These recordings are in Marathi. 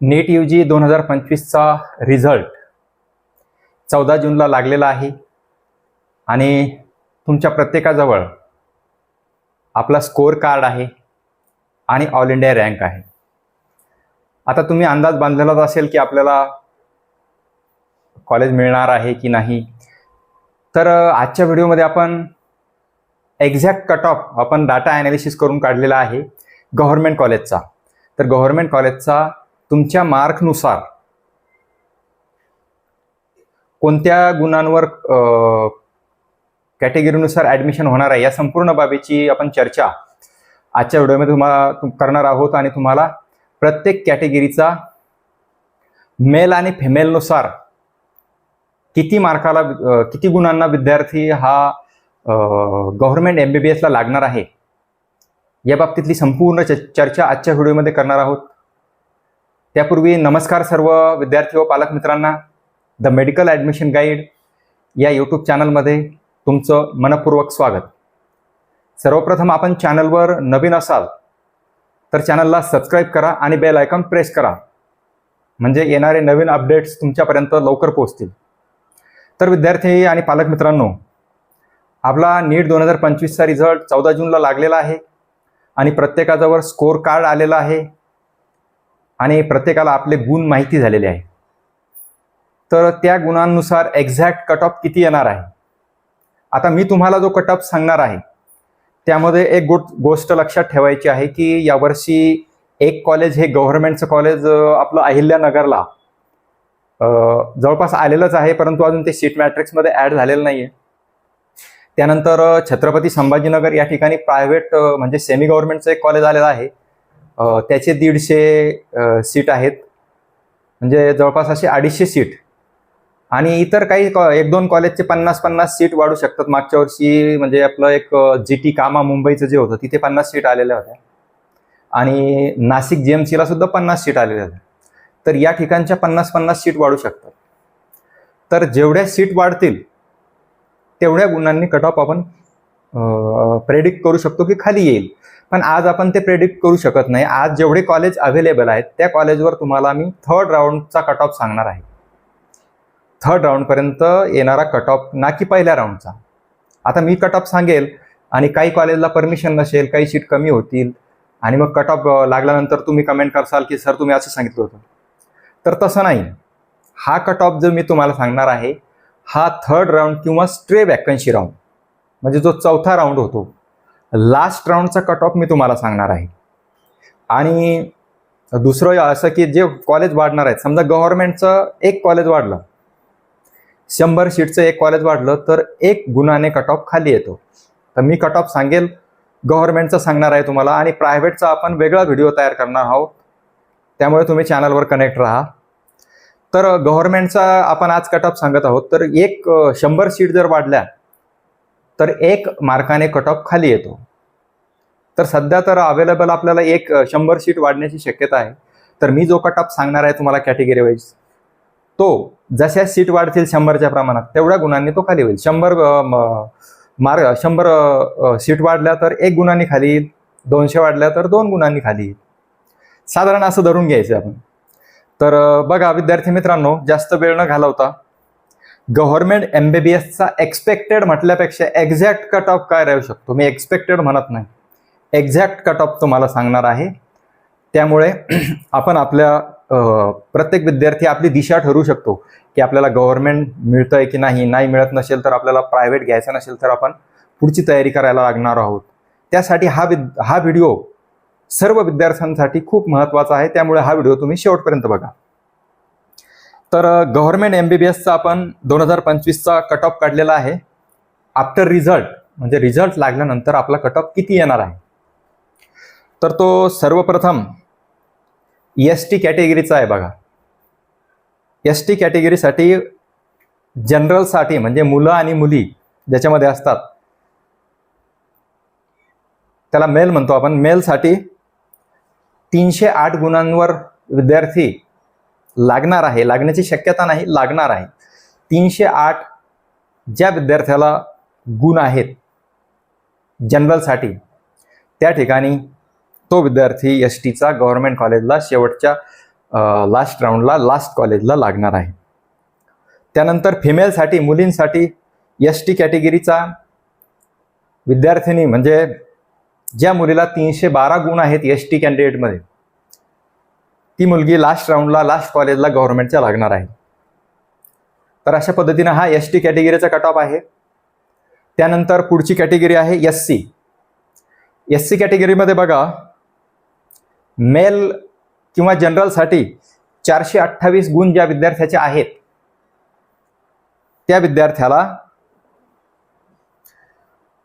नेट यू जी दोन हजार पंचवीसचा रिझल्ट चौदा जूनला लागलेला आहे. आणि तुमच्या प्रत्येकाजवळ आपला स्कोअर कार्ड आहे आणि ऑल इंडिया रँक आहे. आता तुम्ही अंदाज बांधलेलाच असेल की आपल्याला कॉलेज मिळणार आहे की नाही. तर आजच्या व्हिडिओमध्ये आपण एक्झॅक्ट कट ऑफ आपण डाटा ॲनालिसिस करून काढलेला आहे गव्हर्नमेंट कॉलेजचा. तर गव्हर्नमेंट कॉलेजचा तुमच्या मार्कनुसार कोणत्या गुणांवर कॅटेगरीनुसार ॲडमिशन होणार आहे या संपूर्ण बाबीची आपण चर्चा आजच्या व्हिडिओमध्ये तुम्हाला करणार आहोत आणि तुम्हाला प्रत्येक कॅटेगरीचा मेल आणि फिमेलनुसार किती मार्काला किती गुणांना विद्यार्थी हा गव्हर्नमेंट एम बी बी एसला लागणार आहे या बाबतीतली संपूर्ण चर्चा आजच्या व्हिडिओमध्ये करणार आहोत. त्यापूर्वी नमस्कार सर्व विद्यार्थी व पालक मित्रांना. द मेडिकल ॲडमिशन गाईड या यूट्यूब चॅनलमध्ये तुमचं मनपूर्वक स्वागत. सर्वप्रथम आपण चॅनलवर नवीन असाल तर चॅनलला सबस्क्राईब करा आणि बेल आयकॉन प्रेस करा. म्हणजे येणारे नवीन अपडेट्स तुमच्यापर्यंत लवकर पोहोचतील. तर विद्यार्थी आणि पालक मित्रांनो आपला नीट दोन हजार पंचवीसचा रिझल्ट चौदा जूनला लागलेला आहे आणि प्रत्येकाजवळ स्कोअर कार्ड आलेलं आहे. आणि प्रत्येकाला आपले गुण माहिती झालेले आहे. तर त्या गुणांनुसार एक्झॅक्ट कट ऑफ किती येणार आहे? आता मी तुम्हाला जो कट ऑफ सांगणार आहे त्यामध्ये एक गो गोष्ट लक्षात ठेवायची आहे की यावर्षी एक कॉलेज हे गव्हर्नमेंटचं कॉलेज आपलं अहिल्यानगरला जवळपास आलेलंच आहे परंतु अजून ते सीट मॅट्रिक्समध्ये ॲड झालेलं नाही आहे त्यानंतर छत्रपती संभाजीनगर या ठिकाणी प्रायव्हेट म्हणजे सेमी गव्हर्नमेंटचं एक कॉलेज आलेलं आहे. त्याचे दीडशे सीट आहेत. म्हणजे जवळपास असे अडीचशे सीट. आणि इतर काही कॉ- एक दोन कॉलेजचे पन्नास पन्नास सीट वाढू शकतात. मागच्या वर्षी म्हणजे आपलं एक जी टी कामा मुंबईचं जे होतं तिथे पन्नास सीट आलेल्या होत्या. आणि नाशिक जी एम सीला सुद्धा पन्नास सीट आलेल्या होत्या. तर या ठिकाणच्या पन्नास पन्नास सीट वाढू शकतात. तर जेवढ्या सीट वाढतील तेवढ्या गुणांनी कट ऑफ आपण प्रेडिक्ट करू शकतो की खाली येईल. पण आज आपण ते प्रेडिक्ट करू शकत नाही. आज जेवढे कॉलेज अवेलेबल आहेत त्या कॉलेजवर तुम्हाला मी थर्ड राऊंडचा कट ऑफ सांगणार आहे. थर्ड राऊंडपर्यंत येणारा कट ऑफ ना की पहिल्या राऊंडचा आता मी कट ऑफ सांगेल आणि काही कॉलेजला परमिशन नसेल काही सीट कमी होतील आणि मग कट ऑफ लागल्यानंतर तुम्ही कमेंट करसाल की सर तुम्ही असं सांगितलं होतं. तर तसं नाही. हा कट ऑफ जो मी तुम्हाला सांगणार आहे हा थर्ड राऊंड किंवा स्ट्रे वॅकन्सी राऊंड म्हणजे जो चौथा राऊंड होतो. लास्ट राऊंडचा कट ऑफ मी तुम्हाला सांगणार आहे. आणि दुसरं असं की जे कॉलेज वाढणार आहेत समजा गव्हर्नमेंटचं एक कॉलेज वाढलं शंभर सीटचं एक कॉलेज वाढलं तर एक गुणाने कट ऑफ खाली येतो. तर मी कट ऑफ सांगेल गव्हर्नमेंटचं सांगणार आहे तुम्हाला आणि प्रायव्हेटचा आपण वेगळा व्हिडिओ तयार करणार आहोत. त्यामुळे तुम्ही चॅनलवर कनेक्ट राहा. तर गव्हर्नमेंटचा आपण आज कट ऑफ सांगत आहोत. तर एक शंभर सीट जर वाढल्या तर एक मार्काने कट ऑफ खाली येतो. तर सध्या तर अवेलेबल आपल्याला एक शंभर सीट वाढण्याची शक्यता आहे. तर मी जो कट ऑफ सांगणार आहे तुम्हाला कॅटेगरी वाईज तो जशा सीट वाढतील शंभरच्या प्रमाणात तेवढ्या गुणांनी तो खाली होईल. शंभर मार्ग म- शंभर सीट वाढल्या तर एक गुणांनी खाली येईल. दोनशे वाढल्या तर दोन गुणांनी खाली येईल. साधारण असं धरून घ्यायचं आपण. तर बघा विद्यार्थी मित्रांनो जास्त वेळ न घालवता गव्हर्नमेंट एम बी बी एसचा एक्सपेक्टेड म्हटल्यापेक्षा एक्झॅक्ट कट ऑफ काय राहू शकतो? मी एक्सपेक्टेड म्हणत नाही. एक्झॅक्ट कट ऑफ तुम्हाला सांगणार आहे. त्यामुळे आपण आपल्या प्रत्येक विद्यार्थी आपली दिशा ठरवू शकतो की आपल्याला गव्हर्नमेंट मिळतंय की नाही नाही मिळत नसेल तर आपल्याला प्रायव्हेट घ्यायचं नसेल तर आपण पुढची तयारी करायला लागणार आहोत. त्यासाठी हा विद हा व्हिडिओ सर्व विद्यार्थ्यांसाठी खूप महत्त्वाचा आहे. त्यामुळे हा व्हिडिओ तुम्ही शेवटपर्यंत बघा. तर गव्हर्नमेंट एम बी बी एसचा आपण दोन हजार पंचवीसचा कट ऑफ काढलेला आहे. आफ्टर रिझल्ट म्हणजे रिझल्ट लागल्यानंतर आपला कट ऑफ किती येणार आहे? तर तो सर्वप्रथम एस टी कॅटेगरीचा आहे बघा. एस टी कॅटेगरीसाठी जनरलसाठी म्हणजे मुलं आणि मुली ज्याच्यामध्ये असतात त्याला मेल म्हणतो आपण. मेलसाठी तीनशे आठ गुणांवर विद्यार्थी लागणार आहे लागण्याची शक्यता नाही लागणार आहे. तीनशे आठ ज्या विद्यार्थ्याला गुण आहेत जनरलसाठी त्या ठिकाणी तो विद्यार्थी एस टीचा गव्हर्नमेंट कॉलेजला शेवटच्या लास्ट राऊंडला लास्ट कॉलेजला लागणार आहे. त्यानंतर फिमेलसाठी मुलींसाठी एस टी कॅटेगरीचा विद्यार्थिनी म्हणजे ज्या मुलीला तीनशे बारा गुण आहेत एस टी कॅन्डिडेटमध्ये ती मुलगी लास्ट राऊंडला लास्ट कॉलेजला गव्हर्नमेंटच्या लागणार आहे. तर अशा पद्धतीनं हा एस टी कॅटेगरीचा कट ऑफ आहे. त्यानंतर पुढची कॅटेगरी आहे एस सी एस सी कॅटेगरीमध्ये बघा मेल किंवा जनरलसाठी चारशे अठ्ठावीस गुण ज्या विद्यार्थ्याचे आहेत त्या विद्यार्थ्याला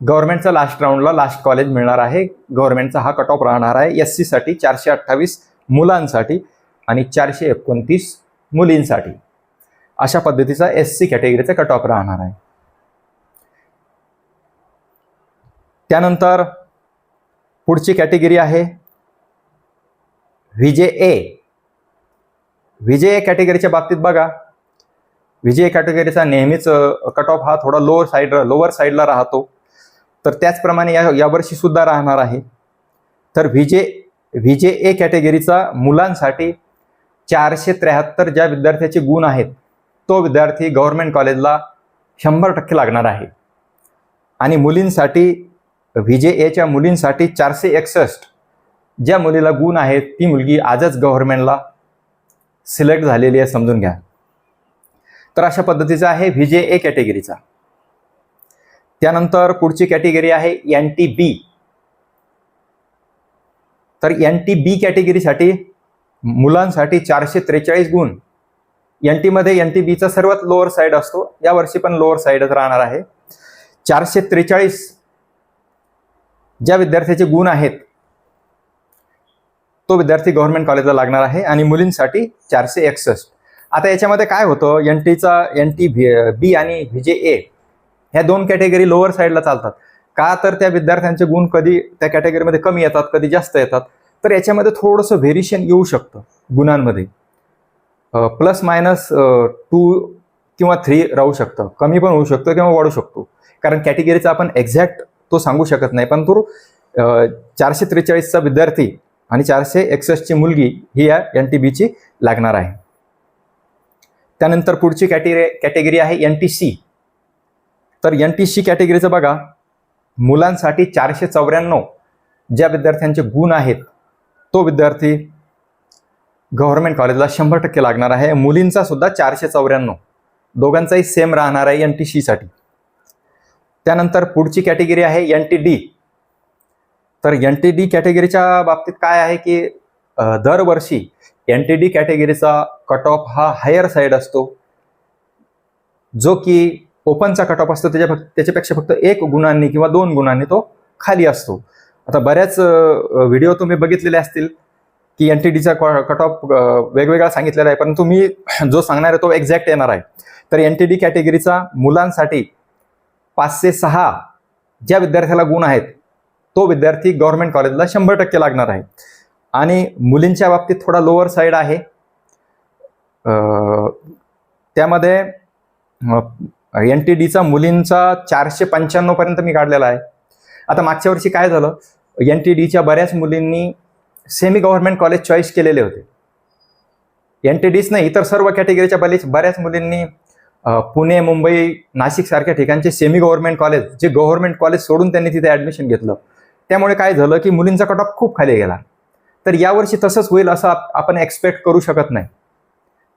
गव्हर्नमेंटचा लास्ट राऊंडला लास्ट कॉलेज मिळणार आहे. गव्हर्नमेंटचा हा कट ऑफ राहणार आहे. एस सीसाठी चारशे अठ्ठावीस मुलांसाठी आणि चारशे एकोणतीस मुलींसाठी. अशा पद्धतीचा एस सी कॅटेगरीचा कट ऑफ राहणार आहे. त्यानंतर पुढची कॅटेगरी आहे व्हीजे ए व्हीजे ए कॅटेगरीच्या बाबतीत बघा. व्हीजे ए कॅटेगरीचा नेहमीच कट ऑफ हा थोडा लोअर साईड लोअर साईडला राहतो. तर त्याचप्रमाणे या यावर्षी सुद्धा राहणार आहे. तर व्हीजे व्ही जे ए कॅटेगरीचा मुलांसाठी चारशे त्र्याहत्तर ज्या विद्यार्थ्याचे गुण आहेत तो विद्यार्थी गव्हर्नमेंट कॉलेजला शंभर टक्के लागणार आहे. आणि मुलींसाठी व्ही जे एच्या मुलींसाठी चारशे एकसष्ट ज्या मुलीला गुण आहेत ती मुलगी आजच गव्हर्नमेंटला सिलेक्ट झालेली आहे समजून घ्या. तर अशा पद्धतीचा आहे व्ही जे ए कॅटेगरीचा. त्यानंतर पुढची कॅटेगरी आहे एन टी बी. तर एन टी बी कॅटेगरीसाठी मुलांसाठी चारशे त्रेचाळीस गुण. एन टीमध्ये एन टी बीचा सर्वात लोअर साईड असतो. यावर्षी पण लोअर साईडच राहणार आहे. चारशे त्रेचाळीस ज्या विद्यार्थ्याचे गुण आहेत तो विद्यार्थी गव्हर्नमेंट कॉलेजला लागणार आहे आणि मुलींसाठी चारशे एकसष्ट. आता याच्यामध्ये काय होतं? एन टीचा एन टी बी आणि व्ही जे ए ह्या दोन कॅटेगरी लोअर साईडला चालतात. का तर त्या विद्यार्थ्यांचे गुण कधी त्या कॅटेगरीमध्ये कमी येतात कधी जास्त येतात? तर याच्यामध्ये थोडंसं व्हेरिएशन येऊ शकतं गुणांमध्ये. प्लस मायनस टू किंवा थ्री राहू शकतं. कमी पण होऊ शकतं किंवा वाढू शकतो. कारण कॅटेगरीचा आपण एक्झॅक्ट तो सांगू शकत नाही. पण तो चारशे त्रेचाळीसचा विद्यार्थी आणि चारशे एकसष्टची मुलगी ही या एन टी बीची लागणार आहे. त्यानंतर पुढची कॅटेगरी कॅटेगरी आहे एन टी सी तर एन टी सी कॅटेगरीचं बघा. मुलांसाठी चारशे चौऱ्याण्णव ज्या विद्यार्थ्यांचे गुण आहेत तो विद्यार्थी गव्हर्नमेंट कॉलेजला शंभर टक्के लागणार आहे. मुलींचा सुद्धा चारशे चौऱ्याण्णव. दोघांचाही सेम राहणार आहे एन टी सीसाठी त्यानंतर पुढची कॅटेगरी आहे एन टी डी तर एन टी डी कॅटेगरीच्या बाबतीत काय आहे की दरवर्षी एन टी डी कॅटेगरीचा कट ऑफ हा हायर साईड असतो. जो की ओपनचा कट ऑफ असतो त्याच्या फक्त त्याच्यापेक्षा फक्त एक गुणांनी किंवा दोन गुणांनी तो खाली असतो. आता बऱ्याच व्हिडिओ तुम्ही बघितलेले असतील की एन टी डीचा कट ऑफ वेगवेगळा सांगितलेला आहे परंतु मी जो सांगणार आहे तो एक्झॅक्ट येणार आहे. तर एन टी डी कॅटेगरीचा मुलांसाठी पाचशे सहा ज्या विद्यार्थ्याला गुण आहेत तो विद्यार्थी गव्हर्नमेंट कॉलेजला शंभर टक्के लागणार आहे. आणि मुलींच्या बाबतीत थोडा लोअर साईड आहे. त्यामध्ये एन टी डीचा मुलींचा चारशे पंच्याण्णव पर्यंत मी काढलेला आहे. आता मागच्या वर्षी काय झालं? एन टी डीच्या बऱ्याच मुलींनी सेमी गव्हर्नमेंट कॉलेज चॉईस केलेले होते. एन टी डीच नाही इतर सर्व कॅटेगरीच्या बरेच बऱ्याच मुलींनी पुणे मुंबई नाशिक सारख्या ठिकाणचे सेमी गव्हर्नमेंट कॉलेज जे गव्हर्नमेंट कॉलेज सोडून त्यांनी तिथे ॲडमिशन घेतलं. त्यामुळे काय झालं की मुलींचा कट ऑफ खूप खाली गेला. तर यावर्षी तसंच होईल असं आपण एक्सपेक्ट करू शकत नाही.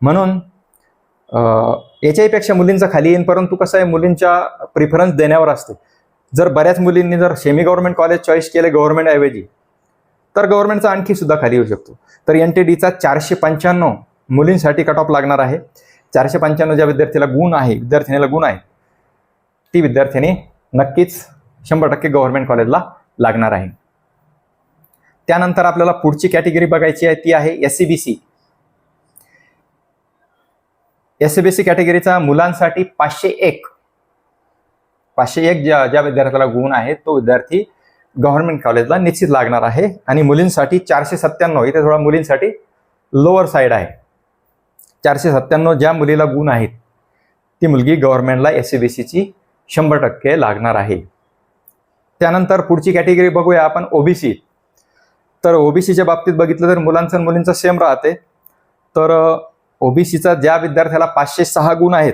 म्हणून याच्याहीपेक्षा मुलींचा खाली येईन परंतु कसं आहे मुलींच्या प्रिफरन्स देण्यावर असते. जर बऱ्याच मुलींनी जर सेमी गव्हर्नमेंट कॉलेज चॉईस केले गव्हर्नमेंट ऐवजी तर गव्हर्नमेंटचा आणखी सुद्धा खाली येऊ शकतो. तर एन टी डीचा चारशे पंच्याण्णव मुलींसाठी कट ऑफ लागणार आहे. चारशे पंच्याण्णव ज्या विद्यार्थ्याला गुण आहे विद्यार्थिनीला गुण आहे ती विद्यार्थिनी नक्कीच शंभर टक्के गव्हर्नमेंट कॉलेजला लागणार आहे. त्यानंतर आपल्याला पुढची कॅटेगरी बघायची आहे ती आहे S C B C S B C कॅटेगरीचा मुलांसाठी पाचशे एक. पाचशे एक ज्या ज्या विद्यार्थ्याला गुण आहे तो विद्यार्थी गव्हर्नमेंट कॉलेजला निश्चित लागणार आहे. आणि मुलींसाठी चारशे सत्त्याण्णव इथे थोडा मुलींसाठी लोअर साईड आहे. चारशे सत्त्याण्णव ज्या मुलीला गुण आहेत ती मुलगी गव्हर्नमेंटला एस सी बी सीची शंभर टक्के लागणार आहे. त्यानंतर पुढची कॅटेगरी बघूया आपण ओबीसी तर ओबीसीच्या बाबतीत बघितलं तर मुलांचं मुलींचं सेम राहते. तर ओबीसीचा ज्या विद्यार्थ्याला पाचशे सहा गुण आहेत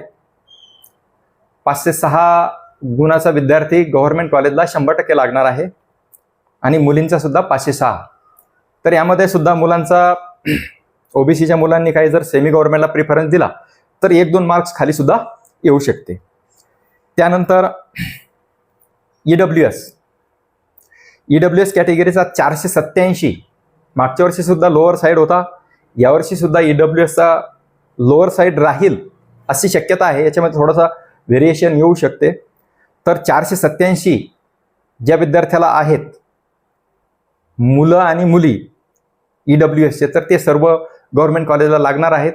पाचशे सहा गुणाचा विद्यार्थी गव्हर्नमेंट कॉलेजला शंभर टक्के लागणार आहे आणि मुलींचा सुद्धा पाचशे सहा. तर यामध्ये सुद्धा मुलांचा ओबीसीच्या मुलांनी काही जर सेमी गव्हर्नमेंटला प्रिफरन्स दिला तर एक दोन मार्क्स खाली सुद्धा येऊ शकते. त्यानंतर E W S E W S कॅटेगरीचा चारशे सत्याऐंशी मागच्या वर्षी सुद्धा लोअर साईड होता. यावर्षी सुद्धा ई डब्ल्यू एसचा लोअर साईड राहील अशी शक्यता आहे. याच्यामध्ये थोडासा व्हेरिएशन येऊ शकते. तर चारशे सत्याऐंशी ज्या विद्यार्थ्याला आहेत मुलं आणि मुली ई डब्ल्यू एसचे तर ते सर्व गव्हर्नमेंट कॉलेजला लागणार आहेत.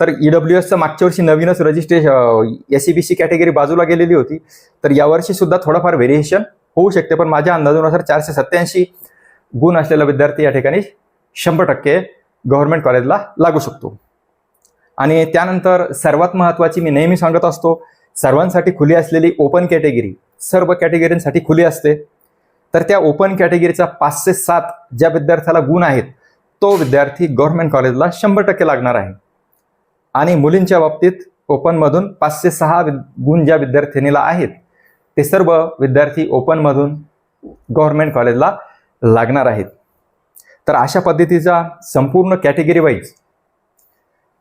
तर ई डब्ल्यू एसचं मागच्या वर्षी नवीनच registration S C B C category बाजूला गेलेली होती. तर यावर्षी सुद्धा थोडंफार व्हेरिएशन होऊ शकते. पण माझ्या अंदाजानुसार चारशे सत्याऐंशी गुण असलेला विद्यार्थी या ठिकाणी शंभर टक्के गव्हर्नमेंट कॉलेजला लागू शकतो. आणि त्यानंतर सर्वात महत्त्वाची मी नेहमी सांगत असतो सर्वांसाठी खुली असलेली ओपन कॅटेगरी सर्व कॅटेगरींसाठी खुली असते. तर त्या ओपन कॅटेगरीचा पाचशे सात ज्या विद्यार्थ्याला गुण आहेत तो विद्यार्थी गव्हर्नमेंट कॉलेजला शंभर टक्के लागणार आहे. आणि मुलींच्या बाबतीत ओपनमधून पाचशे सहा गुण ज्या विद्यार्थिनीला आहेत ते सर्व विद्यार्थी ओपनमधून गव्हर्नमेंट कॉलेजला लागणार आहेत. तर अशा पद्धतीचा संपूर्ण कॅटेगरी वाईज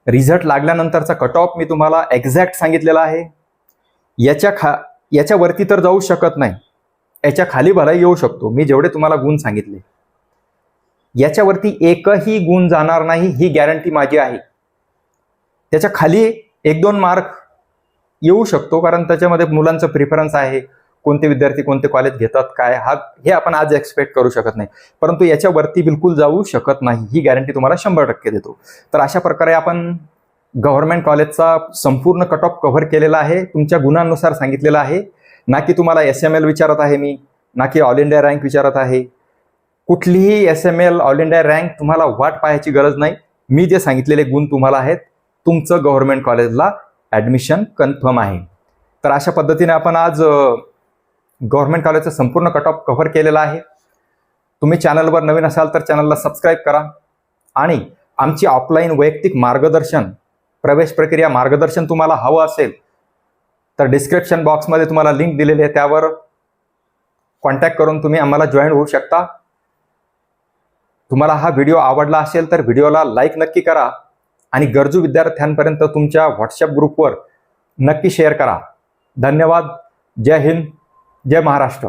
रिझल्ट लागल्यानंतरचा कट ऑफ मी तुम्हाला एक्झॅक्ट सांगितलेला आहे. याच्या खा याच्यावरती तर जाऊ शकत नाही. याच्या खाली भलाही येऊ शकतो. मी जेवढे तुम्हाला गुण सांगितले. याच्यावरती एकही गुण जाणार नाही ही गॅरंटी माझी आहे. त्याच्याखाली एक दोन मार्क येऊ शकतो कारण त्याच्यामध्ये मुलांचं प्रिफरन्स आहे. कोणते विद्यार्थी कोणते कॉलेज घेतात काय हा हे आपण आज एक्सपेक्ट करू शकत नाही. परंतु याच्यावरती बिलकुल जाऊ शकत नाही. ही गॅरंटी तुम्हाला शंभर टक्के देतो. तर अशा प्रकारे आपण गव्हर्नमेंट कॉलेजचा संपूर्ण कट ऑफ कव्हर केलेला आहे. तुमच्या गुणांनुसार सांगितलेला आहे. ना की तुम्हाला एस एम एल विचारत आहे मी ना की ऑल इंडिया रँक विचारत आहे. कुठलीही S M L all India rank तुम्हाला वाट पाहायची गरज नाही. मी जे सांगितलेले गुण तुम्हाला आहेत तुमचं गव्हर्नमेंट कॉलेजला ॲडमिशन कन्फर्म आहे. तर अशा पद्धतीने आपण आज गव्हर्नमेंट कॉलेजचं संपूर्ण कट ऑफ कव्हर केलेला आहे. तुम्ही चॅनलवर नवीन असाल तर चॅनलला सबस्क्राईब करा. आणि आमची ऑफलाईन वैयक्तिक मार्गदर्शन प्रवेश प्रक्रिया मार्गदर्शन तुम्हाला हवं असेल तर डिस्क्रिप्शन बॉक्समध्ये तुम्हाला लिंक दिलेली आहे त्यावर. कॉन्टॅक्ट करून तुम्ही आम्हाला जॉईन होऊ शकता. तुम्हाला हा व्हिडिओ आवडला असेल तर व्हिडिओला लाईक नक्की करा. आणि गरजू विद्यार्थ्यांपर्यंत तुमच्या व्हॉट्सअप ग्रुपवर नक्की शेअर करा. धन्यवाद. जय हिंद. जय महाराष्ट्र.